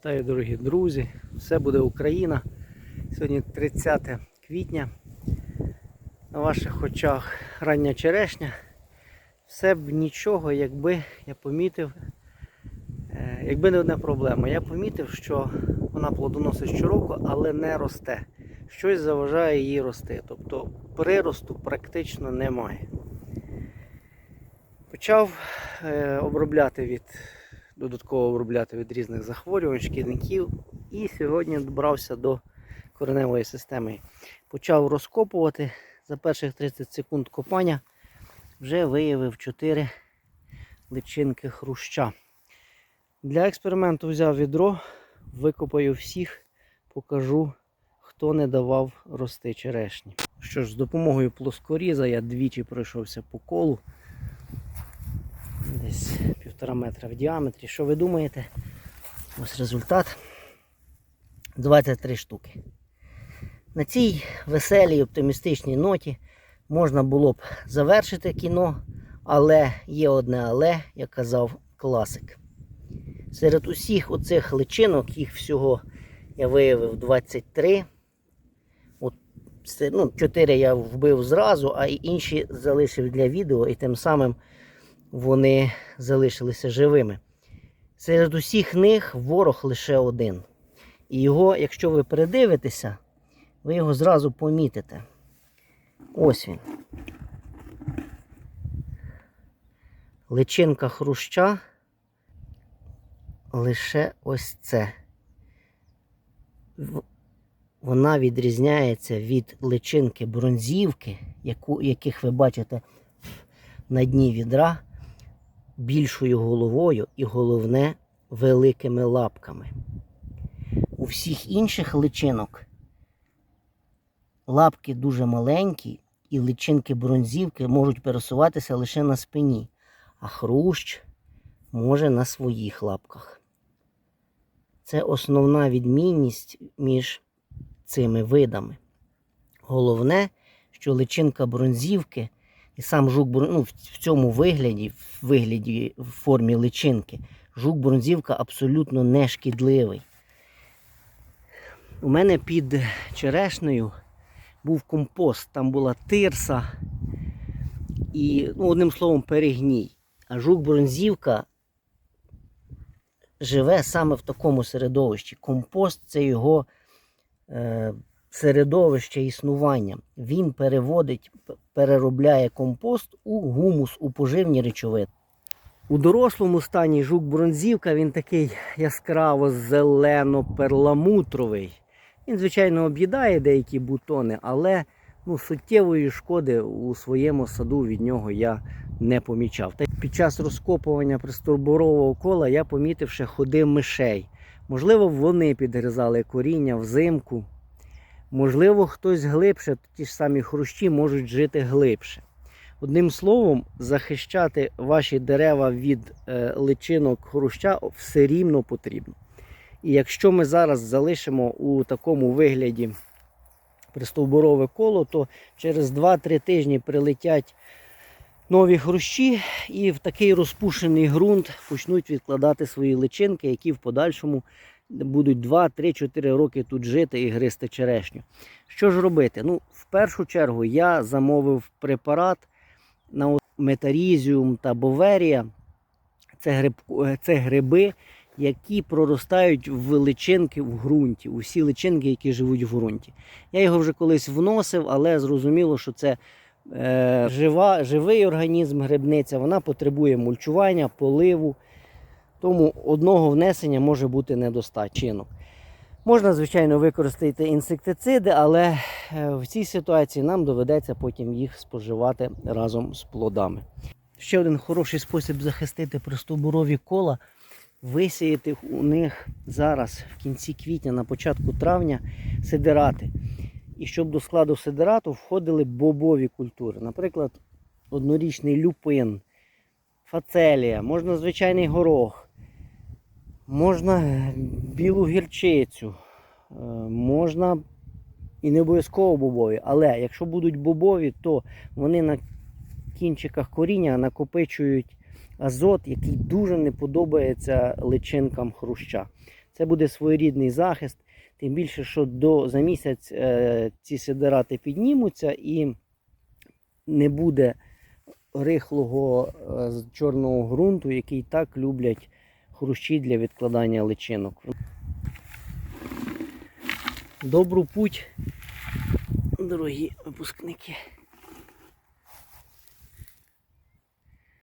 Вітаю, дорогі друзі! Все буде Україна. Сьогодні 30 квітня. На ваших очах рання черешня. Все б нічого, якби я помітив, е, якби не одна проблема. Я помітив, що вона плодоносить щороку, але не росте. Щось заважає їй рости. Тобто приросту практично немає. Почав е, обробляти від додатково обробляти від різних захворювань, шкідників. І сьогодні добрався до кореневої системи. Почав розкопувати. За перших 30 секунд копання вже виявив 4 личинки хруща. Для експерименту взяв відро, викопаю всіх, покажу, хто не давав рости черешні. Що ж, з допомогою плоскоріза я двічі пройшовся по колу десь півтора метра в діаметрі. Що ви думаєте? Ось результат. 23 штуки. На цій веселій оптимістичній ноті можна було б завершити кіно, але є одне але, як казав класик. Серед усіх оцих личинок, їх всього я виявив 23. От, ну, 4 я вбив зразу, а інші залишив для відео і тим самим вони залишилися живими. Серед усіх них ворог лише один. І його, якщо ви передивитеся, ви його зразу помітите. Ось він. Личинка хруща. Лише ось це. Вона відрізняється від личинки бронзівки, яку, яких ви бачите на дні відра більшою головою і головне великими лапками. У всіх інших личинок лапки дуже маленькі, і личинки бронзівки можуть пересуватися лише на спині, а хрущ може на своїх лапках. Це основна відмінність між цими видами. Головне, що личинка бронзівки і сам жук ну, в цьому вигляді, в вигляді в формі личинки, жук бронзівка абсолютно не шкідливий. У мене під черешнею був компост, там була тирса і, ну, одним словом, перегній. А жук бронзівка живе саме в такому середовищі. Компост це його е, середовище існування. Він переводить, переробляє компост у гумус, у поживні речовини. У дорослому стані жук бронзівка він такий яскраво зелено-перламутровий. Він, звичайно, об'їдає деякі бутони, але ну, суттєвої шкоди у своєму саду від нього я не помічав. Та під час розкопування пристовбурового кола я помітив ще ходи мишей. Можливо, вони підгризали коріння взимку. Можливо, хтось глибше, ті ж самі хрущі можуть жити глибше. Одним словом, захищати ваші дерева від е, личинок хруща все рівно потрібно. І якщо ми зараз залишимо у такому вигляді пристовбурове коло, то через 2-3 тижні прилетять нові хрущі і в такий розпушений ґрунт почнуть відкладати свої личинки, які в подальшому будуть 2-3-4 роки тут жити і гризти черешню. Що ж робити? Ну, в першу чергу я замовив препарат на метарізіум та боверія. Це, гриб, це гриби, які проростають в личинки в ґрунті, усі личинки, які живуть в ґрунті. Я його вже колись вносив, але зрозуміло, що це е, жива, живий організм, грибниця, вона потребує мульчування, поливу. Тому одного внесення може бути недостатньо. Можна, звичайно, використати інсектициди, але е, в цій ситуації нам доведеться потім їх споживати разом з плодами. Ще один хороший спосіб захистити пристовбурові кола висіяти у них зараз в кінці квітня, на початку травня сидирати. І щоб до складу сидирату входили бобові культури. Наприклад, однорічний люпин, фацелія, можна звичайний горох, можна білу гірчицю, е, можна і не обов'язково бобові. Але якщо будуть бобові, то вони на кінчиках коріння накопичують азот, який дуже не подобається личинкам хруща. Це буде своєрідний захист. Тим більше, що до, за місяць е, ці сидирати піднімуться і не буде рихлого е, чорного ґрунту, який так люблять хрущі для відкладання личинок. Добру путь, дорогі випускники.